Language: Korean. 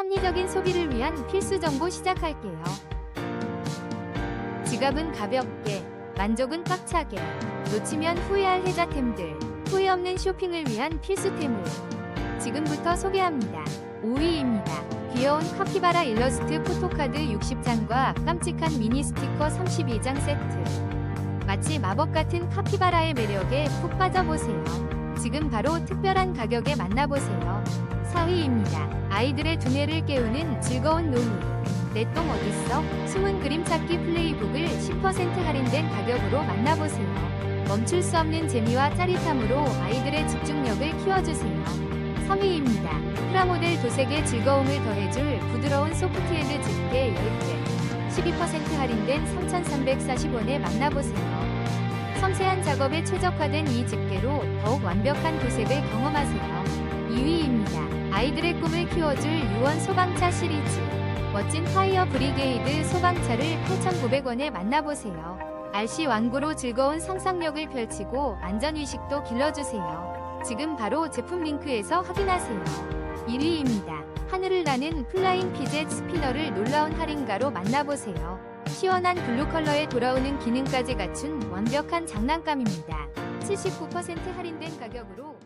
합리적인 소비를 위한 필수 정보 시작할게요. 지갑은 가볍게, 만족은 꽉차게, 놓치면 후회할 혜자템들, 후회 없는 쇼핑을 위한 필수템을 지금부터 소개합니다. 5위입니다. 귀여운 카피바라 일러스트 포토카드 60장과 깜찍한 미니 스티커 32장 세트. 마치 마법 같은 카피바라의 매력에 푹 빠져보세요. 지금 바로 특별한 가격에 만나보세요. 4위입니다. 아이들의 두뇌를 깨우는 즐거운 놀이. 내똥 어딨어? 숨은 그림 찾기 플레이북을 10% 할인된 가격으로 만나보세요. 멈출 수 없는 재미와 짜릿함으로 아이들의 집중력을 키워주세요. 3위입니다. 프라모델 도색의 즐거움을 더해줄 부드러운 소프트헤드 집게 10개. 12% 할인된 3,340원에 만나보세요. 작업에 최적화된 이 집게로 더욱 완벽한 도색을 경험하세요. 2위입니다. 아이들의 꿈을 키워줄 유원 소방차 시리즈. 멋진 파이어 브리게이드 소방차를 8,900원에 만나보세요. RC 완구로 즐거운 상상력을 펼치고 안전의식도 길러주세요. 지금 바로 제품 링크에서 확인하세요. 1위입니다. 하늘을 나는 플라잉 피젯 스피너를 놀라운 할인가로 만나보세요. 시원한 블루 컬러에 돌아오는 기능까지 갖춘 완벽한 장난감입니다. 79% 할인된 가격으로